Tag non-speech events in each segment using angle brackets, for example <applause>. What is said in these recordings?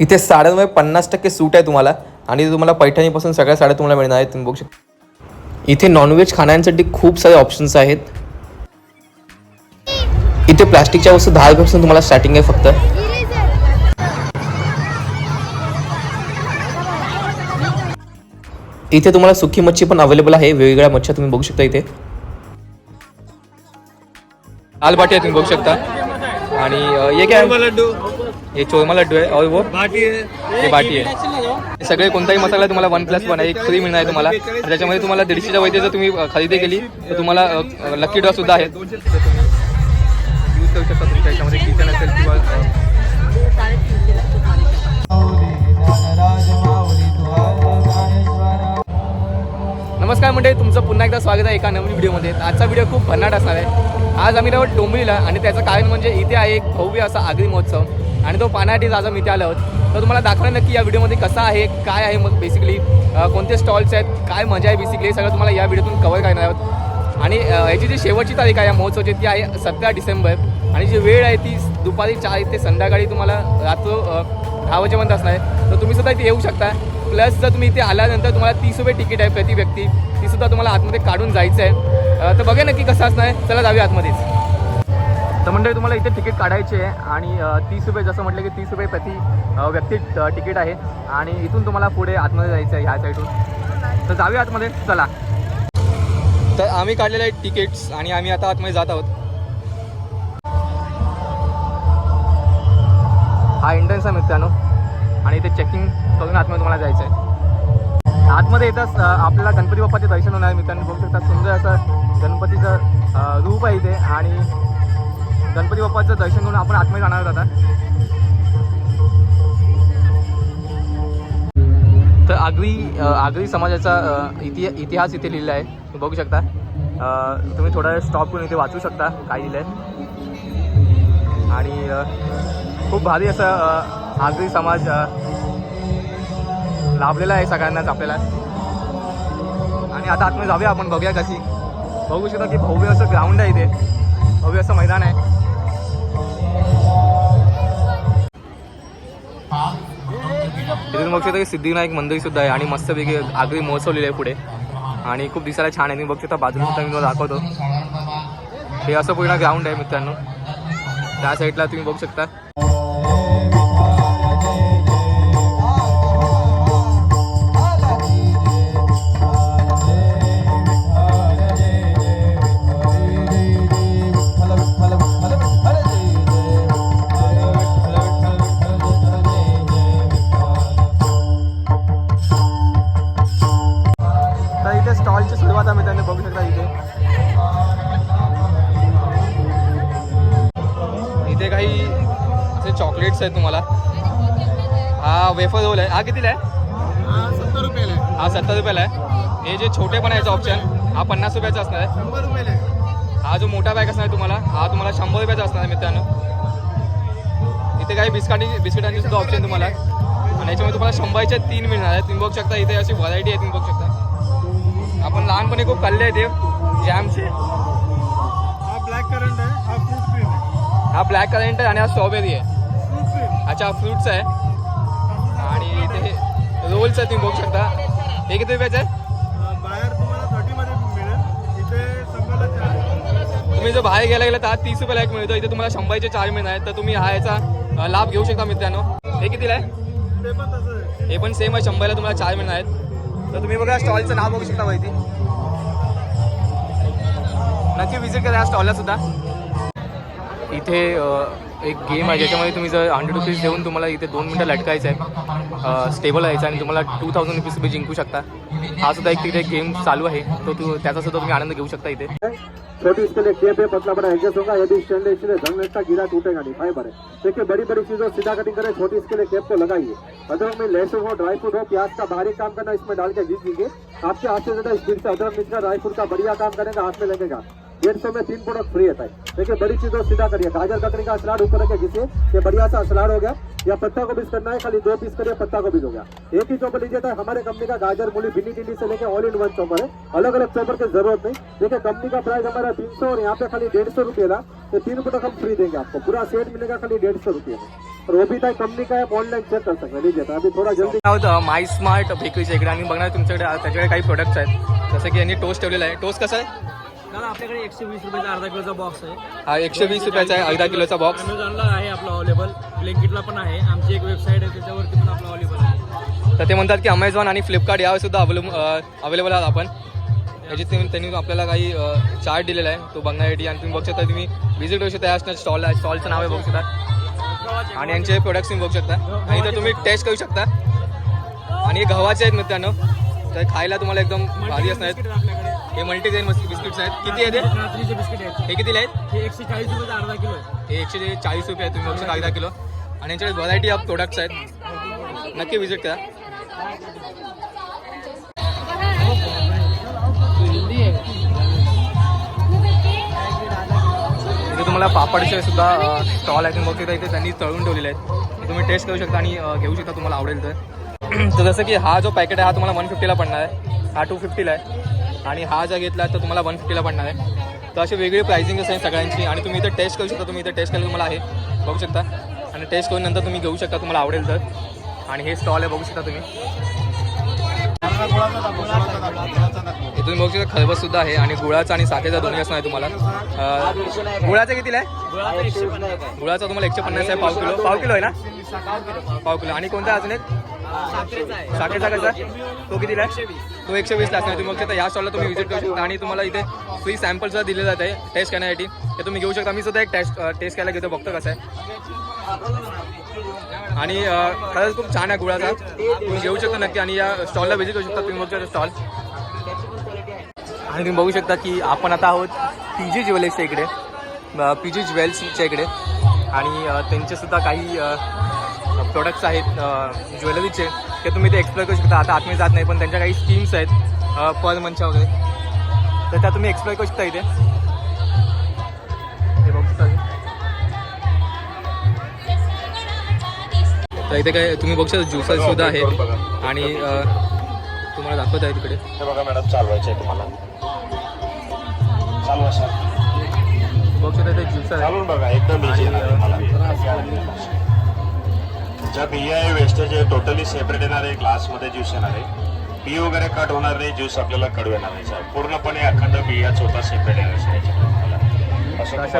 इथे साड्यांमध्ये पन्नास टक्के सूट आहे तुम्हाला आणि तुम्हाला पैठणीपासून सगळ्या साड्या तुम्हाला मिळणार आहेत तुम्ही बघू शकता. इथे नॉनव्हेज खाण्यासाठी खूप सारे ऑप्शन्स आहेत. इथे प्लास्टिकच्या वस्तू दहा रुपयापासून तुम्हाला स्टार्टिंग आहे फक्त. इथे तुम्हाला सुकी मच्छी पण अवेलेबल आहे वेगवेगळ्या मच्छ्या तुम्ही बघू शकता इथे. लाल बाटी आहे तुम्ही बघू शकता. आणि एक काय? ये चोरमा लड्डू आहे और वो? बाटी है। हे बाटी आहे हे सगळे कोणताही मसाला तुम्हाला वन प्लस वन आहे एक फ्री मिळणार आहे तुम्हाला. त्याच्यामध्ये तुम्हाला दीडशेच्या वैद्य जर तुम्ही खरेदी केली तर तुम्हाला लकी ड्रॉ सुद्धा आहे यूज करू शकता तुमच्या याच्यामध्ये किचन असेल किंवा अ, नमस्कार मंडळी तुमचं पुन्हा एकदा स्वागत आहे एका नवीन व्हिडिओमध्ये. आजचा व्हिडिओ खूप भन्नाट असणार आहे. आज आम्ही आहोत डोंबिवलीला आणि त्याचं कारण म्हणजे इथे आहे एक भव्य असा आगरी महोत्सव आणि तो पाण्यासाठी आज आम्ही इथे आलो आहोत. तर तुम्हाला दाखवणार नक्की या व्हिडिओमध्ये कसा आहे काय आहे मग बेसिकली कोणते स्टॉल्स आहेत काय मजा आहे बेसिकली हे सगळं तुम्हाला या व्हिडिओतून कवर करणार आहोत. आणि याची जी शेवटची तारीख आहे या महोत्सवाची ती आहे सतरा डिसेंबर. आणि जी वेळ आहे ती दुपारी चार ते संध्याकाळी तुम्हाला रात्र दहा वाजेपर्यंत असणार आहे. तर तुम्ही सुद्धा इथे येऊ शकता. प्लस जर तुम्ही इथे आल्यानंतर तुम्हाला तीस रुपये तिकीट आहे प्रति व्यक्ती. ती सुद्धा तुम्हाला आतमध्ये काढून जायचं आहे. तर बघा नक्की कसं असणार आहे. चला जाऊया आतमध्येच. तर मंडळी तुम्हाला इथे तिकीट काढायचे आहे आणि तीस रुपये जसं म्हटलं की तीस रुपये प्रति व्यक्ती तिकीट आहे. आणि इथून तुम्हाला पुढे आतमध्ये जायचं आहे ह्या साईडून तर जाऊया आतमध्ये. चला. तर आम्ही काढलेले आहेत तिकीट्स आणि आम्ही आता आतमध्ये जात आहोत. हा एंट्रन्स आहे मित्रांनो. आणि इथे चेकिंग करून आतमध्ये तुम्हाला जायचं आहे. आतमध्ये येताच आपल्याला गणपती बाप्पाचे दर्शन होणार मित्रांनो. बघू शकता सुंदर असं गणपतीचं रूप आहे इथे. आणि गणपती बाप्पाचं दर्शन करून आपण आतमध्ये जाणार आहोत आता. तर आगरी आगरी समाजाचा इति इतिहास इथे लिहिला आहे. तुम्ही बघू शकता. तुम्ही थोडा स्टॉप करून इथे वाचू शकता. काय लिहिलं आहे आणि खूप भारी असं आगरी समाज लाभलेला आहे सगळ्यांनाच आपल्याला. आणि आता आतमध्ये जाऊया आपण बघूया कशी. बघू शकता की भव्य असं ग्राउंड आहे इथे. भव्य असं मैदान आहे. तिथून बघू शकता की सिद्धिविनायक मंदिर सुद्धा आहे आणि मस्तपैकी आगरी महोत्सव आहे पुढे. आणि खूप दिसायला छान आहे. तुम्ही बघू शकता बाजूला सुद्धा मी तुम्हाला दाखवतो. हे असं पूर्ण ग्राउंड आहे मित्रांनो. त्या साईडला तुम्ही बघू शकता. वेफर रोल आहे. हा कितीला आहे? सत्तर रुपयाला आहे. हा सत्तर रुपयाला आहे. हे जे छोटे पण याचं ऑप्शन हा पन्नास रुपयाचा असणार आहे. शंभर रुपयाला आहे. हा जो मोठा बॅग असणार आहे तुम्हाला हा तुम्हाला शंभर रुपयाचा असणार आहे मित्रांनो. इथे काही बिस्काटी बिस्किटांचे सुद्धा ऑप्शन तुम्हाला. आहे. आणि याच्यामध्ये तुम्हाला शंभरच्या तीन मिळणार आहेत तुम्ही बघू शकता इथे अशी व्हरायटी आहे तुम्ही बघू शकता. आपण लहानपणी खूप खाल्ले आहे ते. जॅमचे हा ब्लॅक करंट आहे हा फ्रूट आहे. हा ब्लॅक करंट आहे आणि हा स्ट्रॉबेरी आहे. अच्छा फ्रुट्स आहे. आणि इथे रोल्स आहे तुम्ही बघू शकता. हे किती रुपयाचं आहे? बाहेर तुम्हाला थर्टीमध्ये मिळेल. इथे शंभरला चार. तुम्ही जर बाहेर गेला गेला तर तीस रुपयाला एक मिळतो. इथे तुम्हाला शंभरचे चार मिळणार आहेत. तर तुम्ही हा याचा लाभ घेऊ शकता मित्रांनो. हे कितीला आहे? ते पण तसं आहे. हे पण सेम आहे. शंभरला तुम्हाला चार मिळणार आहेत. तर तुम्ही बघा स्टॉलचं नाव बघू शकता माहिती. नक्की विजिट करा या स्टॉलला सुद्धा. इथे एक गेम आहे ज्याच्यामध्ये तुम्ही जर हंड्रेड रुपीज देऊन तुम्हाला इथे दोन मिनटं लटकायचं आहे स्टेबल यायचं आणि तुम्हाला टू थाउजंड रुपीज तुम्ही जिंकू शकता. हा सुद्धा एक तिथे गेम चालू आहे तो तू त्याचा सुद्धा तुम्ही आनंद घेऊ शकता इथे. छोटी इसके लिए केप है पतला बड़ा एडजस्ट होगा यदि स्टैंड इसलिए जंग लगता गिरा टूटेगा नहीं फाइबर है देखिए बड़ी बड़ी चीजों सीधा कटिंग करें छोटी इसके लिए केप को लगाइए अदरक में लहसुन हो ड्राई फ्रूट हो प्याज का बाहरी काम करना इसमें डाल के घिस दीजिए आपके हाथ से ज्यादा स्पीड से अदरक मिर्च का ड्राई फ्रूट का बढ़िया काम करेगा हाथ में लगेगा. डेढ़ सौ में तीन प्रोडक्ट फ्री है देखिए, बड़ी चीज़ों सीधा करिए। गाजर ककड़ी का सलाद ऊपर रखे घिसे ये बढ़िया सा सलाद हो गया। या पत्ता को गोभी करना है, खाली दो पीस करिए, पत्ता को गोभी हो गया। एक ही चॉपर लीजिए तो हमारे कंपनी का गाजर, मूली, भिंडी, टिंडी से लेके ऑल इन वन चॉपर है। अलग अलग चॉपर की ज़रूरत नहीं। देखिए कंपनी का प्राइस हमारा तीन सौ और यहाँ पे खाली डेढ़ सौ का तो तीन प्रोडक्ट हम फ्री देंगे आपको। पूरा सेट मिलेगा खाली डेढ़ सौ रुपये में। और वो भी था कंपनी का है ऑनलाइन चेक कर सकते हैं। लीजिए अभी थोड़ा जल्दी। होतं माय स्मार्ट बेकरीच्या इकडे आणि बघणार प्रोडक्ट्स आहेत जसं की टोस्ट आहे टोस्ट कसा आहे दादा आपल्याकडे एकशे वीस रुपयाचा अर्धा किलोचा बॉक्स आहे. हा एकशे वीस रुपयाचा आहे अर्धा किलोचा बॉक्स अमेझॉनला आहे आपला अवेलेबल ब्लिंकिटला पण आहे. आमची एक वेबसाईट आहे त्याच्यावरती पण आपला अवेलेबल आहे. तर ते म्हणतात की अमेझॉन आणि फ्लिपकार्ट यावर सुद्धा अवेलेबल अवेलेबल आहात आपण. याची तुम्ही त्यांनी आपल्याला काही चार्ट दिलेला आहे. तो बघण्यासाठी आणि तुम्ही बघू शकता. तुम्ही व्हिजिट करू शकता. या स्टॉल स्टॉलचं नाव आहे बघू शकता. आणि यांचे प्रोडक्ट्स तुम्ही बघू शकता. आणि तर तुम्ही टेस्ट करू शकता. आणि हे गव्हाचे आहेत मित्रांनो. तर खायला तुम्हाला एकदम भारी असणार आहेत. हे मल्टीग्रेन बिस्किट्स आहेत. किती आहेत? रात्रीचे बिस्किट आहेत. हे कितीला आहेत? हे एकशे चाळीस रुपयाचा अर्धा किलो आहे हे एकशे चाळीस रुपये आहेत. तुम्ही बघू शकता अर्धा किलो. आणि यांच्याकडे व्हरायटी ऑफ प्रोडक्ट्स आहेत. नक्की व्हिजिट करा. इथे तुम्हाला पापडचे सुद्धा स्टॉल आहे तुम्ही बघू शकता इथे त्यांनी तळून ठेवलेले आहेत. तुम्ही टेस्ट करू शकता आणि घेऊ शकता तुम्हाला आवडेल तर. <clears throat> तर जसं की हा जो पॅकेट आहे हा तुम्हाला वन फिफ्टीला पडणार आहे. हा टू फिफ्टीला आहे. आणि हा जर घेतला तर तुम्हाला वन फिफ्टीला पडणार आहे. तर अशी वेगळी प्राइसिंग असेल सगळ्यांची आणि तुम्ही इथं टेस्ट करू शकता. तुम्ही इथं टेस्ट करायला तुम्हाला आहे. बघू शकता. आणि टेस्ट करून नंतर तुम्ही घेऊ शकता. तुम्हाला आवडेल तर. आणि हे स्टॉल आहे. बघू शकता तुम्ही. इथून तुम्ही बघू शकता. खरबस सुद्धा आहे. आणि गुळाचा आणि साखरेचा दोन्ही असणार आहे तुम्हाला. गुळाचा कितीला आहे गुळाचा आहे? गुळाचा तुम्हाला एकशे पन्नास आहे. पाव किलो. पाव किलो आहे ना? पाव किलो. आणि कोणता अजून एक? साखरेचा कसा तो कितीला आहे? तो एकशे वीसला असणार तुम्ही शकता या स्टॉलला तुम्ही व्हिजिट करू शकता आणि तुम्हाला इथे फ्री सॅम्पल सुद्धा दिले जात आहे. टेस्ट करण्यासाठी. ते तुम्ही घेऊ शकता. मी सुद्धा एक टेस्ट टेस्ट करायला घेतो बघतो कसं आहे. आणि खरंच खूप छान आहे गुळाचा. तुम्ही घेऊ शकता नक्की आणि या स्टॉलला व्हिजिट करू शकता. तुम्ही शकता स्टॉल आणि तुम्ही बघू शकता की आपण आता आहोत पी जी ज्वेलर्सच्या इकडे. पी जी ज्वेल्सच्या इकडे. आणि अ, त्यांचे सुद्धा काही प्रोडक्ट्स आहेत ज्वेलरीचे ते तुम्ही ते एक्सप्लोर करू शकता. आता आतमध्ये जात नाही पण त्यांच्या काही स्कीम्स आहेत पर मंथच्या वगैरे. तर त्या तुम्ही एक्सप्लोर करू शकता इथे. हे बघू शकता. तर इथे काय तुम्ही बघू शकता ज्युसर सुद्धा आहे आणि तुम्हाला दाखवत आहे तिकडे. हे बघा मॅडम चालवायचं आहे तुम्हाला. चालवा सर बघू शकता आहे चालून बघा एकदम ज्या बिया आहे वेस्टेज आहे टोटली सेपरेट येणार आहे ग्लासमध्ये ज्यूस येणार आहे. बी वगैरे कट होणार नाही ज्यूस आपल्याला कडू येणार नाही सर पूर्णपणे अखंड बिया चोथा सेपरेट येणार आहे अशा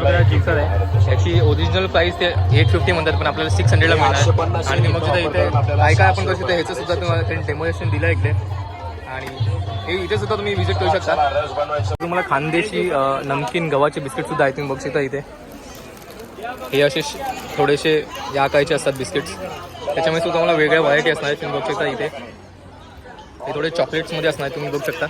आहे. याची ओरिजिनल प्राइस ते एट फिफ्टी म्हणतात पण आपल्याला सिक्स हंड्रेडला मिळणार. आणि मग सुद्धा इथे काय काय आपण शकतो ह्याचं सुद्धा तुम्हाला त्यांनी डेमोलेशन दिलं इकडे. आणि हे इथे सुद्धा तुम्ही व्हिजिट करू शकता. तुम्हाला खानदेशी नमकीन गव्हाचे बिस्किट सुद्धा आहेत तुम्ही बघू शकता इथे. हे असे थोडेसे या काहीचे असतात बिस्किट्स. त्याच्यामुळे सुद्धा तुम्हाला वेगळ्या व्हरायटी असणार आहे तुम्ही बघू शकता इथे. हे थोडे चॉकलेट्समध्ये असणार तुम्ही बघू शकता.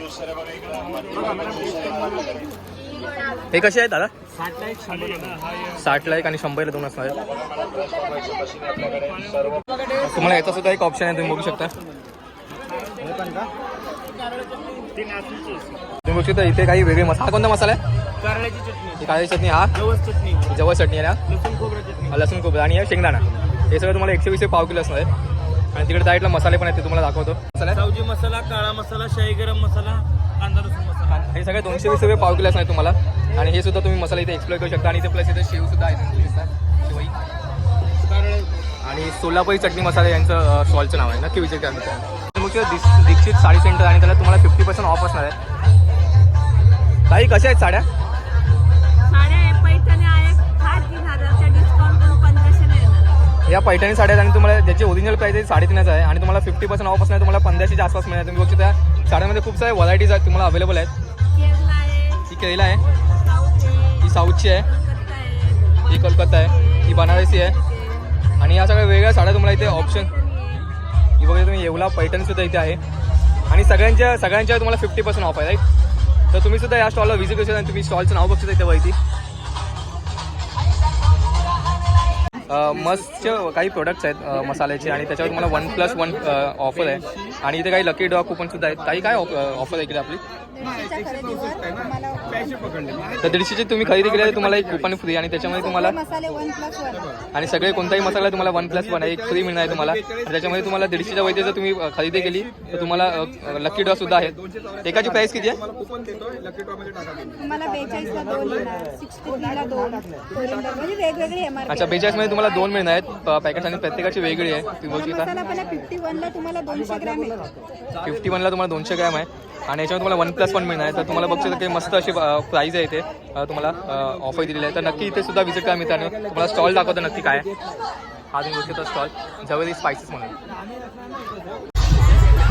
हे कसे आहेत दादा? साठला एक साठला एक आणि शंभरला दोन असणार आहेत. तुम्हाला याचा सुद्धा एक ऑप्शन आहे. तुम्ही बघू शकता. तुम्ही शकता इथे काही वेगळे मसाला हा कोणता मसाला आहे? कारल्याची चटणी. ही काळी चटणी हा? जवस चटणी. जवळ चटणी आहे ना? लसूण खोबरं चटणी. लसूण खोबरं. आणि शेंगदाणा. हे सगळं तुम्हाला एकशे वीस पाव किलो असणार आहे. आणि तिकडे साईडला मसाले पण आहेत ते तुम्हाला दाखवतो. मसाला. सावजी मसाला काळा मसाला शाही गरम मसाला कांदा लसूण मसाला. हे सगळे दोनशे वीस रुपये पाव किलो असणार तुम्हाला. आणि हे सुद्धा तुम्ही मसाला इथे एक्सप्लोर करू शकता. आणि इथे प्लस इथे शेव सुद्धा आहे. शिवाई. आणि सोलापुरी चटणी मसाला यांचं स्टॉलचं नाव आहे. नक्की विजिट करा मित्रांनो. दीक्षित साडी सेंटर आणि त्याला तुम्हाला फिफ्टी पर्सेंट ऑफ असणार आहे. काही कशा आहेत साड्या? या पैठणी साड्या आणि तुम्हाला ज्याची ओरिजिनल प्राइस आहे साडेतीनच आहे. आणि तुम्हाला फिफ्टी पर्सेंट ऑफ असणार तुम्हाला पंधराशेच्या आसपास मिळणार तुम्ही बघू त्या साड्यांमध्ये खूप साऱ्या व्हरायटीज आहेत तुम्हाला अवेलेबल आहेत. ही केरला आहे. ही साऊथची आहे. कलकत्ता ही कोलकाता आहे. ही बनारसी आहे. आणि या सगळ्या वेगळ्या साड्या तुम्हाला इथे ऑप्शन ही बघा तुम्ही येवला पैठण सुद्धा इथे आहे. आणि सगळ्यांच्या सगळ्यांच्या तुम्हाला फिफ्टी पर्सेंट ऑफ आहे राईट तर तुम्ही सुद्धा या स्टॉलला व्हिजिट करू शकता आणि तुम्ही स्टॉलचं नाव बघू शकता इथे वरती. मस्टचे काही प्रोडक्ट्स आहेत मसाल्याचे आणि त्याच्यावर तुम्हाला वन प्लस वन ऑफर आहे. आणि इथे काही लकी डॉ कुपन सुद्धा आहेत. काही काय ऑफर आहे इकडे आपली? तर दीडशेचे तुम्ही खरेदी केली तर तुम्हाला एक कुपन फ्री आणि त्याच्यामध्ये तुम्हाला आणि सगळे कोणताही मसाला तुम्हाला वन प्लस वन एक फ्री मिळणार आहे तुम्हाला. त्याच्यामध्ये तुम्हाला दीडशेच्या वैद्य जर तुम्ही खरेदी केली तर तुम्हाला लकी ड्रॉ सुद्धा आहेत. एकाची प्राइस किती आहे? म्हणजे अच्छा बेचाळीसमध्ये तुम्हाला दोन मिळणार आहेत. पॅकेट आणि प्रत्येकाची वेगळी आहे. तुम्ही बघू शकता फिफ्टी वनला तुम्हाला दोनशे ग्रॅम आहे. फिफ्टी वनला तुम्हाला दोनशे ग्रॅम आहे. आणि याच्यामध्ये तुम्हाला वन प्लस वन मिळणार आहे. तर तुम्हाला बघू शकता की मस्त अशी प्राईज आहे इथे. तुम्हाला ऑफर दिलेली आहे. तर नक्की इथे सुद्धा व्हिजिट करा मित्रांनो. तुम्हाला स्टॉल दाखवतो नक्की काय. हा तुम्ही बघू शकता स्टॉल जवळ स्पायसेस म्हणून.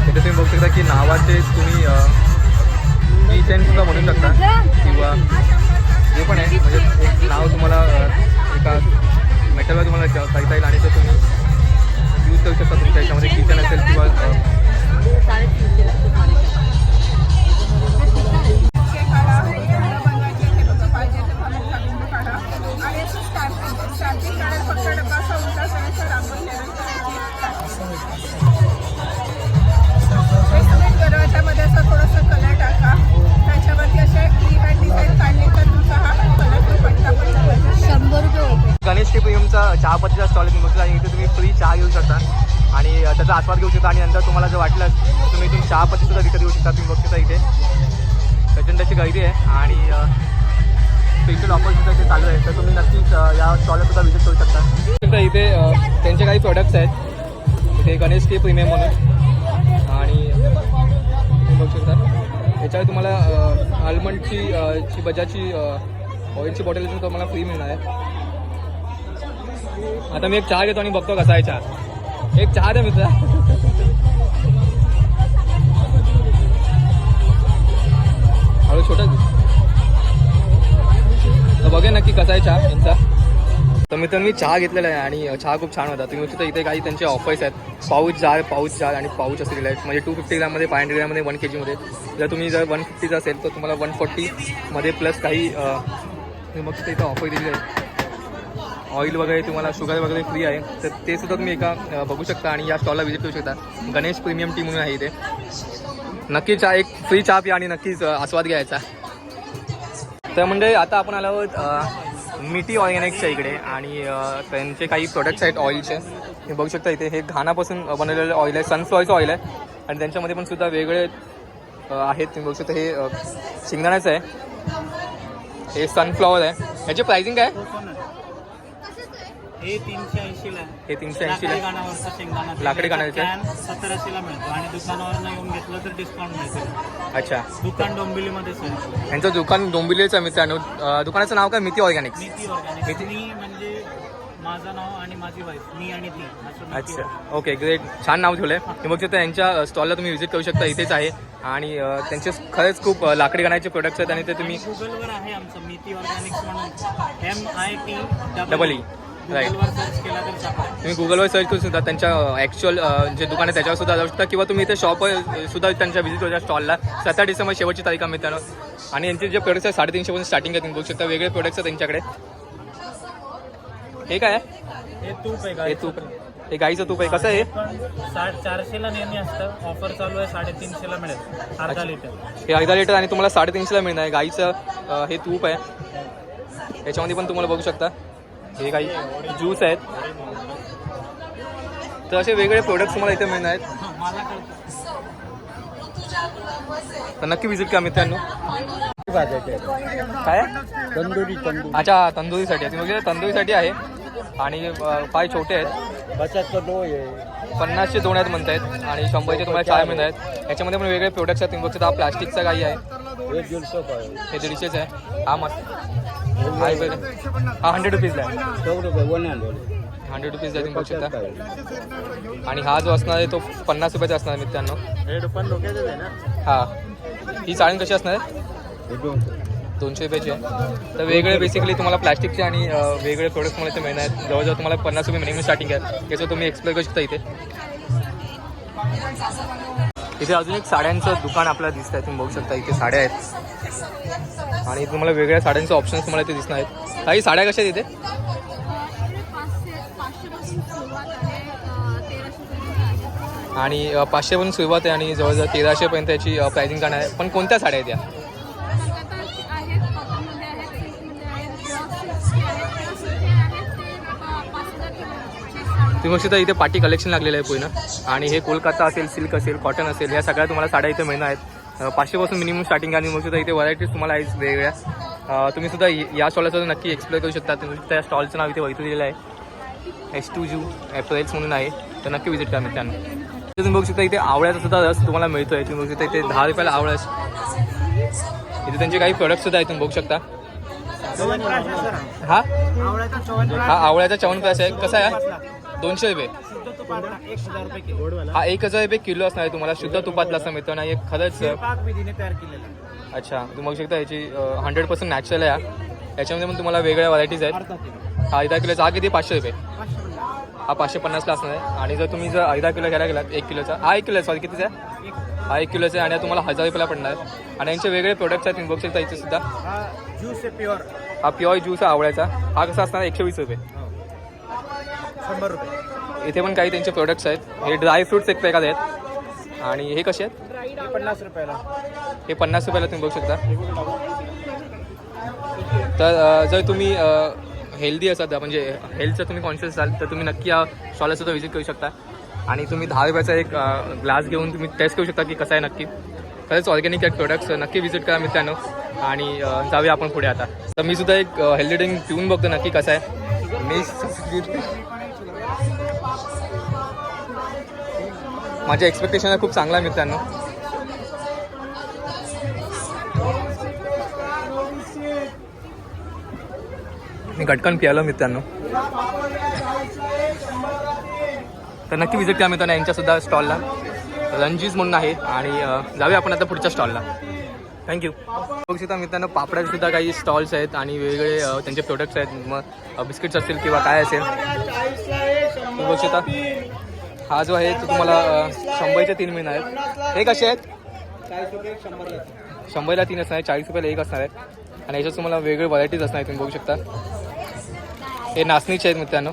इथे तुम्ही बघू शकता की नावाचे तुम्ही किचन सुद्धा म्हणू शकता. किंवा हे पण आहे. म्हणजे नाव तुम्हाला एका मेटलवर तुम्हाला क- करता येईल आणि ते तुम्ही यूज करू शकता तुमच्या याच्यामध्ये किचन असेल किंवा बजाजची ऑइलची बॉटल मला फ्री मिळणार आहे. आता मी एक चहा घेतो आणि बघतो कसा आहे चहा. एक चहा द्या मित्र. हळू छोटा तर बघे नक्की कसा आहे चहा यांचा. तर मित्रांनो मी चहा घेतलेला आहे आणि चहा खूप छान होता. तुम्ही बघू इथे काही त्यांचे ऑफर्स आहेत. पाऊच जार पाऊच जार आणि पाऊच असे दिले आहेत. म्हणजे टू फिफ्टी ग्राममध्ये फाय हंड्रेड ग्राममध्ये वन के जीमध्ये जर तुम्ही जर वन फिफ्टीचं असेल तर तुम्हाला वन फोर्टीमध्ये प्लस काही तुम्ही मग इथे ऑफर दिली आहे ऑइल वगैरे तुम्हाला शुगर वगैरे फ्री आहे. तर ते सुद्धा तुम्ही एका बघू शकता आणि या स्टॉलला व्हिजिट करू शकता. गणेश प्रीमियम टी म्हणून आहे इथे. नक्कीच चहा एक फ्री चहा प्या आणि नक्कीच आस्वाद घ्यायचा. तर म्हणजे आता आपण आलो आहोत मिटी ऑर्गॅनिकच्या इकडे आणि त्यांचे काही प्रोडक्ट्स आहेत ऑइलचे हे बघू शकता इथे हे घानापासून बनवलेलं ऑइल आहे सनफ्लॉवरचं ऑइल आहे. आणि त्यांच्यामध्ये पण सुद्धा वेगळे आहेत. तुम्ही बघू शकता हे शिंगदाण्याचं आहे. हे सनफ्लॉवर आहे. याची प्राइसिंग काय? हे तीनशे ऐंशीला हे लाकडी गाणावरचा शेंगदाणा लाकडी गाण्याचं? कॅन सतराशेला मिळतो आणि दुकानावर येऊन घेतलं तर डिस्काउंट मिळतो. अच्छा. दुकान डोंबिवलीमध्येच आहे यांचं दुकान डोंबिवलीचं आहे मित्रांनो. अं, दुकानाचं नाव काय? मिती ऑर्गॅनिक्स. नीती ऑर्गॅनिक मी म्हणजे माझं नाव आणि माझी वाईफ मी आणि ती. असं नीती अच्छा. ओके ग्रेट छान नाव ठेवलं आहे हे बघू शकता यांच्या स्टॉलला तुम्ही व्हिजिट करू शकता. इथेच आहे. आणि अं, त्यांचे खरंच खूप अं, लाकडी गाण्याचे प्रोडक्ट्स आहेत आणि ते तुम्ही गुगलवर आहे आमचं नीती ऑर्गॅनिक्स म्हणून. M I T Double E. सापडेल तुम्ही गुगलवर सर्च करू शकता. त्यांच्या ॲक्च्युअल जे दुकान आहे त्याच्यावर सुद्धा जाऊ शकता. किंवा तुम्ही इथे शॉप सुद्धा त्यांच्या व्हिजिट करू शकता स्टॉलला सतरा डिसेंबर शेवटची तारीख आहे मित्रांनो. आणि यांचे जे प्रोडक्ट्स आहेत साडेतीनशेपासून स्टार्टिंग आहे तुम्ही बघू शकता वेगळे प्रोडक्ट्स आहेत त्यांच्याकडे. हे काय आहे? हे तूप आहे हे गाईचं तूप. हे आहे. कसं आहे हे? चारशेला नेहमी असतं. ऑफर चालू आहे साडेतीनशेला मिळेल. अर्धा लिटर हे अर्धा लिटर आणि तुम्हाला साडेतीनशेला मिळणार आहे. गाईचं हे तूप आहे. याच्यामध्ये पण तुम्हाला बघू शकता. हे काही ज्यूस आहेत. तर असे वेगळे प्रोडक्ट्स तुम्हाला इथे मिळणार आहेत. तर नक्की विजिट करा मित्रांनो. काय? तंदुरी अच्छा तंदुरीसाठी. आहे. तंदुरीसाठी आहे. आणि पाय छोटे आहेत. पन्नासचे दोन आहेत म्हणतायत. आणि शंभरचे तुम्हाला चार मिळत आहेत. याच्यामध्ये पण वेगळे प्रोडक्ट्स आहेत. तुम्ही बघता हा प्लास्टिकचा काही आहे आहे. हे दीडशेच आहे. हा मस्त. हा हा हंड्रेड रुपीजला आहे. हंड्रेड रुपीज तुम्ही बघू शकता. आणि हा जो असणार आहे तो पन्नास रुपयाचा असणार आहे मित्रांनो. हां. हा ही चाळण कशी असणार आहे? दोनशे रुपयाची आहे. तर वेगळे बेसिकली तुम्हाला प्लास्टिकचे आणि वेगळे प्रोडक्ट्स मला इथे मिळणार आहेत. जवळजवळ तुम्हाला पन्नास रुपये मिनिमम स्टार्टिंग आहे. त्याचं तुम्ही एक्सप्लोर करू शकता इथे. इथे अजून एक साड्यांचं दुकान आपल्याला दिसत आहे तुम्ही बघू शकता इथे साड्या आहेत. आणि तुम्हाला वेगळ्या साड्यांचे ऑप्शन्स तुम्हाला इथे दिसणार आहेत. काही साड्या कशा आहेत इथे? आणि अं, पाचशेपासून सुरुवात आहे आणि जवळजवळ तेराशेपर्यंत याची प्राइसिंग करणार आहे. पण कोणत्या साड्या आहेत या? तुम्ही बघू इथे पार्टी कलेक्शन लागलेलं आहे पूर्ण. आणि हे कोलकाता असेल सिल्क असेल कॉटन असेल या सगळ्या तुम्हाला साड्या इथे मिळणार आहेत. पाचशेपासून मिनिमम स्टार्टिंग आहे आणि मग सुद्धा इथे व्हरायटीज तुम्हाला आहेत वेगळ्या अं, तुम्ही सुद्धा य- स्टॉलला सुद्धा नक्की एक्सप्लोर करू शकता. तुम्ही त्या स्टॉलचं नाव इथे वैतू दिलेलं आहे. एस टू जू अप्रेल्स म्हणून आहे. तर नक्की विजिट करा मित्रांनो. तर तुम्ही बघू शकता इथे आवळ्याचा सुद्धा रस तुम्हाला मिळतोय. तुम्ही बघू शकता इथे दहा रुपयाला आवळस इथे त्यांचे काही प्रोडक्ट सुद्धा आहेत तुम्ही बघू शकता. हा? हा आवळ्याचा चवन प्राइस आहे. कसा आहे दोनशे रुपये. हा एक हजार रुपये किलो असणार आहे तुम्हाला. शुद्ध तुपातला असं मिळतं आणि हे खरंच तयार केलेला अच्छा तुम्ही बघू शकता याची हंड्रेड पर्सेंट नॅचरल आहे हा. याच्यामध्ये पण तुम्हाला वेगळ्या व्हरायटीज आहेत. हा अर्धा किलोचा हा किती? पाचशे रुपये. हा पाचशे पन्नासला असणार आहे. आणि जर तुम्ही जर अर्धा किलो घ्यायला गेलात एक किलोचा. हा एक किलो सॉरी कितीचा आहे? हा एक किलोचा आहे आणि हा तुम्हाला हजार रुपयाला पडणार. आहे आणि यांचे वेगळे प्रोडक्ट्स आहेत तुम्ही बघू शकता इथे सुद्धा. हा ज्यूस आहे प्युअर हा प्युअर ज्यूस आहे आवळ्याचा. हा कसा असणार? एकशे वीस रुपये. शंभर रुपये. इथे पण काही त्यांचे प्रोडक्ट्स आहेत. हे ड्राय फ्रुट्स एक पॅकात आहेत. आणि हे कसे आहेत? पन्नास रुपयाला. हे पन्नास रुपयाला तुम्ही बघू शकता. तर जर तुम्ही हेल्दी असाल तर म्हणजे हेल्थचं तुम्ही कॉन्शियस असाल तर तुम्ही नक्की या स्टॉलला सुद्धा व्हिजिट करू शकता. आणि तुम्ही दहा रुपयाचा एक ग्लास घेऊन तुम्ही टेस्ट करू शकता की कसं आहे नक्की. खरंच ऑर्गॅनिक आहेत प्रोडक्ट्स नक्की व्हिजिट करा मित्रांनो. आणि जाऊया आपण पुढे आता. तर मी सुद्धा एक हेल्दी ड्रिंक पिऊन बघतो नक्की कसं आहे. मी माझ्या एक्सपेक्टेशन खूप चांगला आहे मित्रांनो. मी गटकन प्यालो मित्रांनो. तर नक्की विजिट करा मित्रांनो यांच्यासुद्धा स्टॉलला रणजीज म्हणून आहे आणि जाऊया आपण आता पुढच्या स्टॉलला थँक्यू बघू शकता मित्रांनो पापडाचे सुद्धा काही स्टॉल्स आहेत आणि वेगवेगळे त्यांचे प्रोडक्ट्स आहेत. मग बिस्किट्स असतील किंवा काय असेल. बघू शकता. हा जो आहे तो तुम्हाला शंभरचे तीन मिळणार आहेत. हे कसे आहेत? शंभरला तीन असणार आहे चाळीस रुपयाला एक असणार आहे आणि याच्यात तुम्हाला वेगळे व्हरायटीज असणार आहे तुम्ही बघू शकता. हे नाचणीचे आहेत मित्रांनो.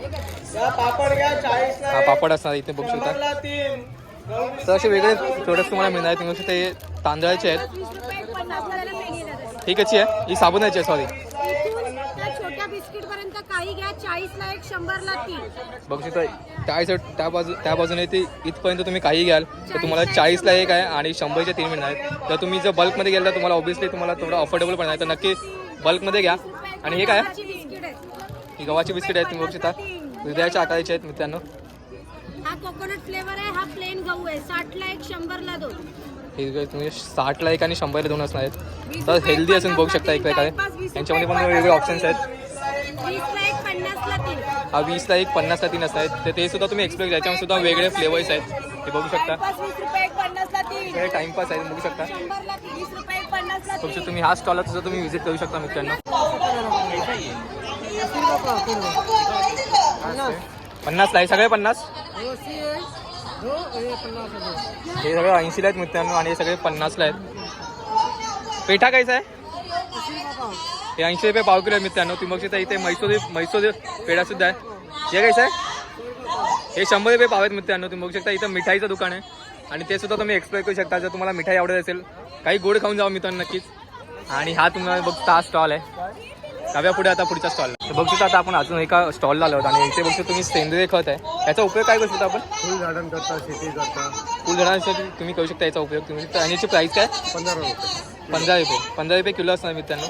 हा पापड असणार आहे इथे बघू शकता. तर असे वेगळे प्रोडक्ट तुम्हाला मिळणार आहेत. तुम्ही बघू शकता हे तांदळाचे आहेत. ही कशी आहे? ही साबुनाची आहे सॉरी इथून त्या छोट्या बिस्किट पर्यंत काही घ्या चाळीसला एक शंभरला तीन. बघू शकता त्या साईड त्या बाजू त्या बाजूने ते इथपर्यंत तुम्ही काही घ्याल तर तुम्हाला चाळीसला एक आहे आणि शंभरचे तीन मिळणार आहेत. तर तुम्ही जर बल्कमध्ये गेला तर तुम्हाला ऑब्विसली तुम्हाला थोडं अफोर्डेबल पडणार आहे. तर नक्की बल्कमध्ये घ्या. आणि हे काय आहे? गव्हाची बिस्किट आहेत. ही गव्हाची बिस्किट आहेत तुम्ही बघू शकता. हृदयाच्या आकाराचे आहेत मित्रांनो. हा कोकोनट फ्लेवर आहे हा प्लेन गहू आहे. साठला एक शंभरला दोन. हे तुम्ही साठला एक आणि शंभरला दोन असणार आहेत. तर हेल्दी असून बघू शकता एक प्रकारे. यांच्यामध्ये पण वेगवेगळे ऑप्शन्स आहेत. हा वीसला एक पन्नासला तीन आहेत तर ते सुद्धा तुम्ही एक्सप्लोर याच्यामध्ये सुद्धा वेगळे फ्लेवर्स आहेत. ते बघू शकता. हे टाइमपास आहे बघू शकता. शकता तुम्ही हा स्टॉलला सुद्धा तुम्ही व्हिजिट करू शकता मित्रांनो. पन्नासला आहे. सगळे पन्नास? हे सगळे ऐंशीला आहेत मित्रांनो आणि हे सगळे पन्नासला आहेत. पेठा कायचा आहे? हे ऐंशी रुपये पाव किलो आहे मित्रांनो. शकता इथे म्हैसूर म्हैसूर पेढा सुद्धा आहे. हे कायचं आहे हे शंभर रुपये पाव आहेत मित्रांनो. तुम्ही बघू शकता इथं मिठाईचं दुकान आहे. आणि ते सुद्धा तुम्ही एक्सप्लोर करू शकता. जर तुम्हाला मिठाई आवडत असेल काही गोड खाऊन जावं मित्रांनो नक्कीच. आणि हा तुम्हाला बघता हा स्टॉल आहे. जाऊया पुढे आता पुढच्या स्टॉल बघू शकता आता आपण अजून एका स्टॉलला आलो आहोत. आणि इथे बघतो तुम्ही सेंद्रिय खत आहे. याचा उपयोग काय करू शकता आपण? फुल गार्डन करता शेती करता. फुल झाडांसाठी तुम्ही करू शकता याचा उपयोग. तुम्ही आणि याची प्राईस काय? पंधरा रुपये. पंधरा रुपये. पंधरा रुपये किलो असणार मित्रांनो.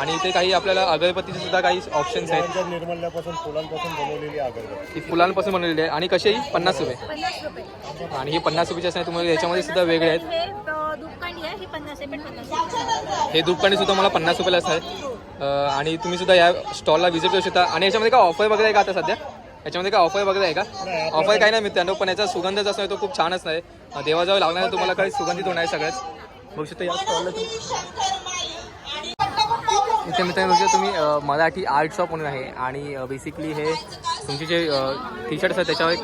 आणि इथे काही आपल्याला अगरबत्तीचे सुद्धा काही ऑप्शन्स आहेत. निर्मल्यापासून फुलांपासून बनवलेली अगरबत्ती. ही फुलांपासून बनवलेली आहे. आणि कशी आहे? पन्नास रुपये. पन्नास रुपये. आणि ही पन्नास रुपयाची असणार तुम्हाला याच्यामध्ये सुद्धा वेगळे आहेत. हे अ, दुकानी आहे ही पन्नास आहे पण पन्नास रुपये. हे दुकाने सुद्धा मला पन्नास रुपयाला असणार आहेत अं, आणि तुम्ही सुद्धा या स्टॉलला व्हिजिट करू शकता. आणि याच्यामध्ये काय ऑफर वगैरे आहे का आता सध्या? याच्यामध्ये काय ऑफर वगैरे आहे का? ऑफर काही नाही मित्रांनो पण याचा सुगंध जसा आहे तो खूप छान असणार आहे. देवाजवळ लागणार आहे तुम्हाला काही सुगंधित होणार आहे सगळ्याच बघू शकता या स्टॉलला इथे मित्रांनो तुम्ही मराठी आर्ट शॉप म्हणून आहे आणि बेसिकली हे तुमचे जे टी शर्ट्स आहेत त्याच्यावर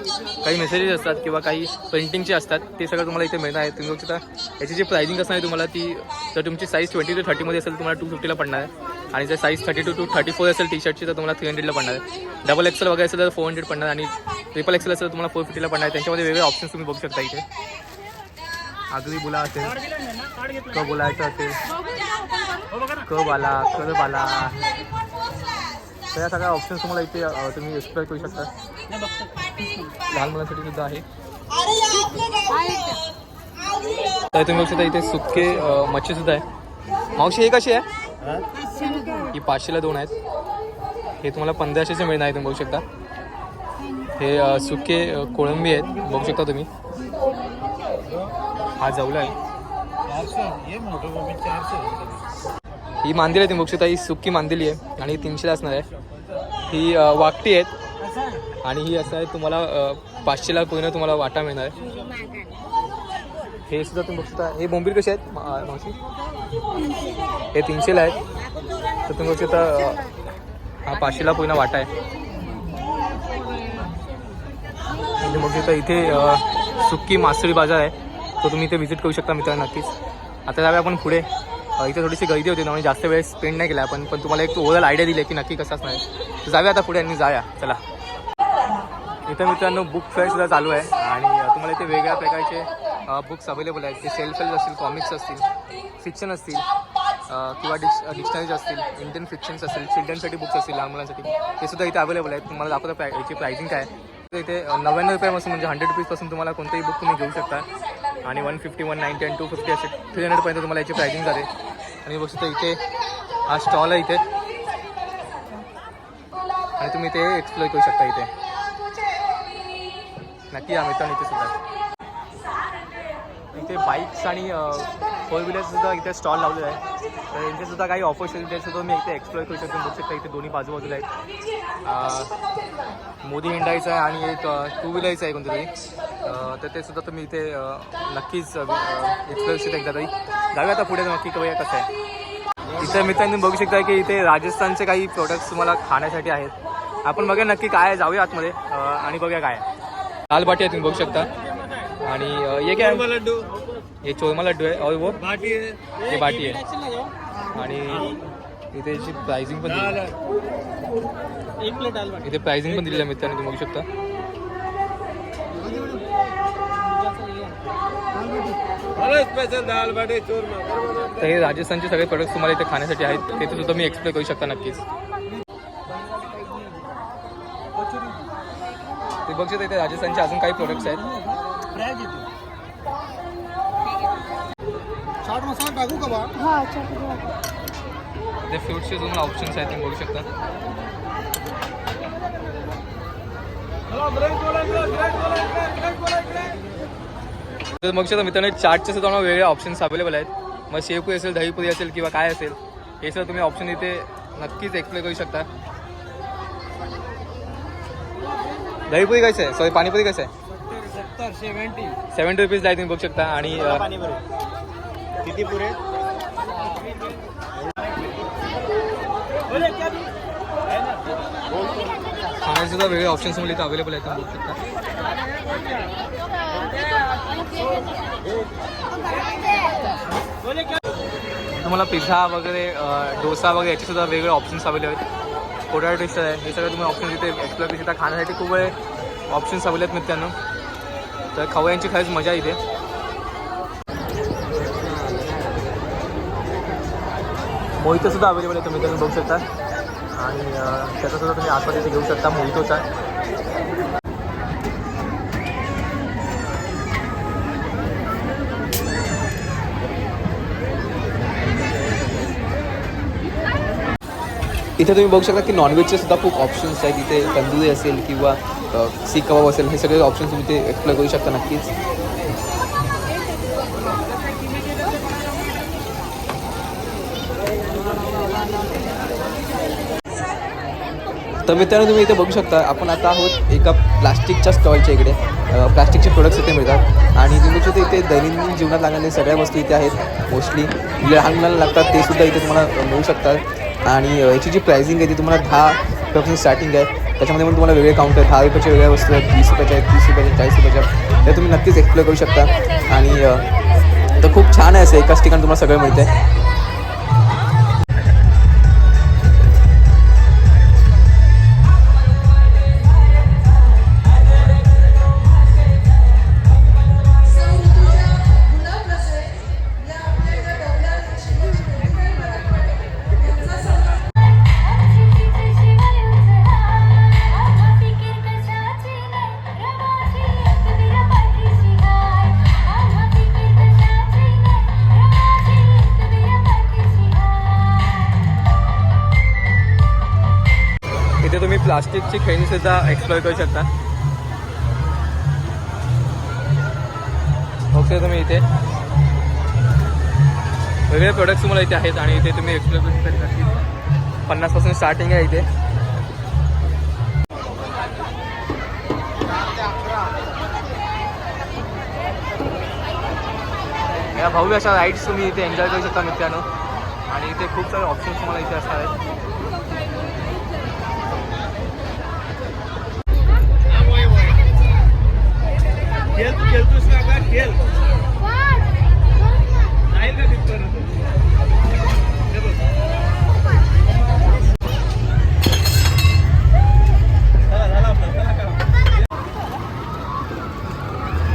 काही मेसेजेस असतात किंवा काही प्रिंटिंगचे असतात ते सगळं तुम्हाला इथे मिळणार आहे. तुम्ही बघू शकता याची जी प्राइसिंग असणार आहे तुम्हाला ती जर तुमची साईज ट्वेंटी टू थर्टीमध्ये असेल तुम्हाला टू फिफ्टीला पडणार आहे. आणि जर size thirty two two thirty four असेल टी शर्टची तर तुम्हाला थ्री हंड्रेडला पडणार आहे. डबल एक्सेल वगैरे असेल तर फोर हंड्रेड पडणार आणि ट्रिपल एक्सेल असेल तर तुम्हाला फोर फिफ्टीला पडणार आहे. त्यांच्यामध्ये वेगळे ऑप्शन्स तुम्ही बघू शकता इथे. आगरी बोला असेल क बोलायचं असेल. क बाला कर बाला तर या सगळ्या ऑप्शन्स तुम्हाला इथे तुम्ही एक्सप्लोर करू शकता. लहान मुलांसाठी सुद्धा आहे. तर तुम्ही बघू शकता इथे सुके मच्छी सुद्धा आहे. मावशी हे कशी आहे? ही पाचशेला दोन आहेत. हे तुम्हाला पंधराशेचे मिळणार आहे तुम्ही बघू शकता. हे सुके कोळंबी आहेत. बघू शकता तुम्ही. हा जवला आहे. ही मांदिली आहे ती बघू ही सुकी मांदिली आहे आणि तीनशेला असणार आहे. ही वाकटी आहेत. आणि ही असं आहे तुम्हाला पाचशेला पूर्ण तुम्हाला वाटा मिळणार आहे. हे सुद्धा तुम्ही बघू शकता. हे बोंबील कसे आहेत मावशी? हे तीनशेला आहेत. तर तुम्ही बघू शकता हा पाचशेला पूर्ण वाटा आहे. म्हणजे बघू शकता इथे सुक्की मासळी बाजार आहे. तो तुम्ही इथे व्हिजिट करू शकता मित्रांनो नक्कीच. आता जाऊया आपण पुढे. इथे थोडीशी गर्दी होती ना म्हणजे जास्त वेळ स्पेंड नाही केला आपण पण तुम्हाला एक ओव्हरऑल आयडिया दिली की नक्की कसं असणार आहे. तर जाऊया आता पुढे आणि जाऊया. चला. इथं मित्रांनो बुक फेअर सुद्धा चालू आहे आणि तुम्हाला इथे वेगळ्या प्रकारचे बुक्स अवेलेबल आहेत. ते सेल्फ हेल्प असतील कॉमिक्स असतील फिक्शन असतील किंवा डिक्श डिक्शनरीज असतील इंडियन फिक्शन्स असतील चिल्ड्रनसाठी बुक्स असतील लहान मुलांसाठी ते सुद्धा इथे अवेलेबल आहेत. तुम्हाला दाखवतो प्राय याची प्रायझिंग काय तर इथे नव्याण्णव रुपयापासून म्हणजे हंड्रेड रुपीजपासून तुम्हाला कोणतंही बुक तुम्ही घेऊ शकता. आणि one fifty one ninety and two fifty असे थ्री हंड्रेडपर्यंत तुम्हाला याची प्रायझिंग जाते. आणि बघू शकता इथे हा स्टॉल आहे इथे. आणि तुम्ही इथे एक्सप्लोर करू शकता इथे. नक्की या मित्रांनो इथे सुद्धा. इथे बाईक्स आणि फोर व्हीलरसुद्धा इथे स्टॉल लावलेला आहे. तर यांचेसुद्धा काही ऑफर्स आहेत ते सुद्धा मी इथे एक्सप्लोर करू शकतो. बघू शकता इथे दोन्ही बाजूबाजूला आहेत. मोदी हिंडाईचं आहे आणि एक टू व्हीलरचा आहे कोणतरी. अं, तर ते सुद्धा तुम्ही इथे नक्कीच एक्सप्लोर करू एकदा तरी जाऊया आता पुढे नक्की करूया कसं आहे. इथे मित्रांनी बघू शकता की इथे राजस्थानचे काही प्रोडक्ट्स तुम्हाला खाण्यासाठी आहेत. आपण बघूया नक्की काय आहे जाऊया आतमध्ये आणि बघूया काय आहे. दाल बाटी आहे तुम्ही बघू शकता. आणि ये काय? लड्डू. ये चोरमा लड्डू आहे. और वो. बाटी आहे. ये बाटी आहे. आणि इथे प्राइसिंग पण इथे प्राइसिंग पण दिलेली आहे मित्रांनो तुम्ही बघू शकता स्पेशल दाल बाटी चोरमा तर हे राजस्थानचे सगळे प्रोडक्ट्स तुम्हाला इथे खाण्यासाठी आहेत. ते सुद्धा मी एक्सप्लोर करू शकता नक्कीच. ते बघू शकता इथे राजस्थानचे अजून काही प्रोडक्ट्स आहेत. हा. ते फ्रूट्सचे तुम्हाला ऑप्शन्स आहेत तुम्ही बघू शकता. तर मग शकता मित्रांनो चाटचे सुद्धा वेगळे ऑप्शन्स अवेलेबल आहेत. मग शेवपुरी असेल दहीपुरी असेल किंवा काय असेल हे सगळं तुम्ही ऑप्शन इथे नक्कीच एक्सप्लोर करू शकता. दहीपुरी कसं आहे? सॉरी पाणीपुरी कसं आहे? सत्तर सेवन्टी सेवन्टी रुपीज आहे तुम्ही बघू शकता. आणि किती पुरे? खाण्याचे सुद्धा वेगळे ऑप्शन्स मुली इथं अवेलेबल आहेत बघू शकता. तुम्हाला पिझ्झा वगैरे डोसा वगैरे याचे सुद्धा वेगळे ऑप्शन्स अवेलेबल आहेत. पोटॅटो डिश आहे हे सगळे तुम्ही ऑप्शन्स इथे एक्सप्लोर करू शकता. खाण्यासाठी खूप वेळे ऑप्शन्स अवेलेबल आहेत मित्रांनो. तर खवयांची खरंच मजा इथे मोहितो सुद्धा अवेलेबल आहे तुम्ही त्यांना बघू शकता. आणि त्याचा सुद्धा तुम्ही आस्वाद इथे घेऊ शकता. मोहितोचा इथे तुम्ही बघू शकता की नॉनव्हेजचे सुद्धा खूप ऑप्शन्स आहेत. इथे तंदुरी असेल किंवा सी कबाब असेल हे सगळे ऑप्शन्स तुम्ही ते एक्सप्लोर करू शकता नक्कीच. तर मित्रांनो तुम्ही इथे बघू शकता आपण आता आहोत एका प्लास्टिकच्या स्टॉलच्या इकडे. प्लास्टिकचे प्रोडक्ट्स इथे मिळतात. आणि तुम्ही बघू इथे दैनंदिन जीवनात लागणाऱ्या सगळ्या वस्तू इथे आहेत. मोस्टली लहान मुलांना लागतात ते सुद्धा इथे तुम्हाला मिळू शकतात. आणि याची जी प्राइसिंग आहे ती तुम्हाला दहा रुपयापासून स्टार्टिंग आहे. त्याच्यामध्ये पण तुम्हाला वेगळे काउंटर दहा रुपयाच्या वेगळ्या वस्तू आहेत वीस रुपयाच्या आहेत तीस रुपयाच्या चाळीस रुपयाच्या त्या तुम्ही नक्कीच एक्सप्लोर करू शकता. आणि तर खूप छान आहे असं एकाच ठिकाणी तुम्हाला सगळं मिळतं आहे प्लास्टिकची खेळणी सुद्धा एक्सप्लोर करू शकता. बघू तुम्ही इथे. वेगळे प्रोडक्ट्स तुम्हाला इथे आहेत आणि इथे तुम्ही एक्सप्लोर करू शकता. पन्नासपासून स्टार्टिंग आहे इथे. या भाऊ अशा राईड्स तुम्ही इथे एन्जॉय करू शकता मित्रांनो. आणि इथे खूप सारे ऑप्शन्स तुम्हाला इथे असणार आहेत.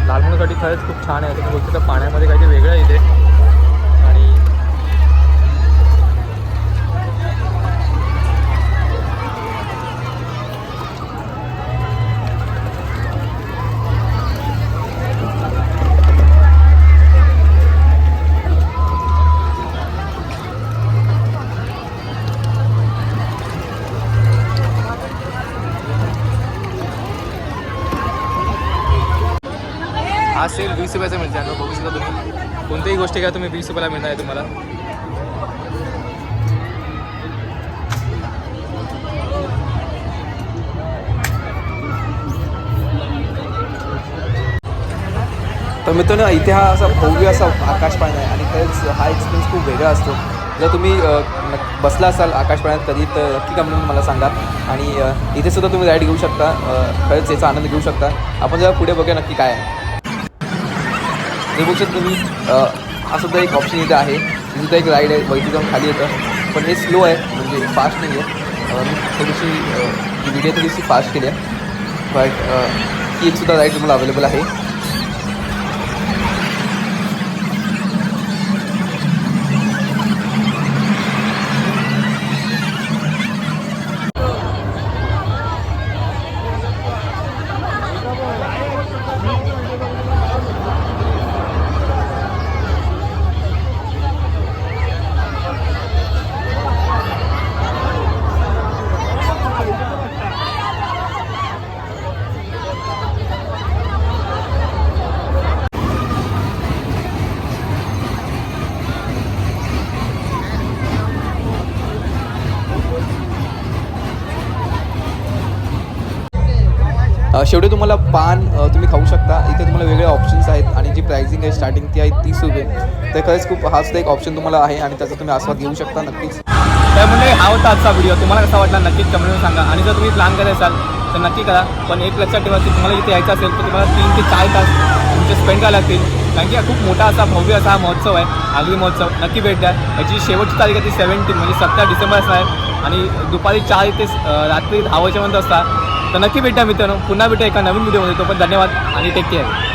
मुलांसाठी खरंच खूप छान आहे. तुम्ही बघतो पाण्यामध्ये काहीतरी वेगळं आहे इथे. ठीक आहे तुम्ही वीस रुपयाला मिळणार आहे तुम्हाला. तर मित्रांनो इथे हा असा भव्य असा आकाश पाळणा आहे आणि खरंच हा एक्सपिरियन्स खूप वेगळा असतो. जर तुम्ही बसला असाल आकाश पाळण्यात कधी तर नक्की कमेंट मला सांगा. आणि इथे सुद्धा तुम्ही राईड घेऊ शकता. खरंच याचा आनंद घेऊ शकता. आपण जर पुढे बघूया नक्की काय आहे. हे बघू शकता तुम्ही हा सुद्धा एक ऑप्शन इथे आहे. सुद्धा एक राईड आहे वरती जाऊन खाली येतं. पण हे स्लो आहे म्हणजे फास्ट नाही आहे मी थोडीशी व्हिडिओ थोडीशी फास्ट केली आहे. बट ही एकसुद्धा राईड तुम्हाला अवेलेबल आहे. शेवटी तुम्हाला पान तुम्ही खाऊ शकता. इथे तुम्हाला वेगळे ऑप्शन्स आहेत आणि जी प्राइसिंग आहे स्टार्टिंग ती आहे तीस रुपये. तर खरंच खूप हा सुद्धा एक ऑप्शन तुम्हाला आहे आणि त्याचा तुम्ही आस्वाद घेऊ शकता नक्कीच. त्यामुळे हा होता आजचा व्हिडिओ तुम्हाला कसा वाटला नक्कीच कमेंटमध्ये सांगा. आणि जर तुम्ही प्लॅन करत असाल तर नक्की करा. पण एक लक्षात ठेवा की तुम्हाला इथे यायचं असेल तर तुम्हाला तीन ते चार तास तुमचे स्पेंड करायला लागतील. कारण की हा खूप मोठा असा भव्य असा हा महोत्सव आहे आगरी महोत्सव. नक्की भेट द्या. याची शेवटची तारीख आहे ती सेवन्टीन म्हणजे सतरा डिसेंबर असणार आहे. आणि दुपारी चार ते रात्री दहा वाजेपर्यंत असतात तर नक्की भेटा मित्रांनो. पुन्हा भेटा एका नवीन व्हिडिओमध्ये तो पण धन्यवाद आणि टेक केअर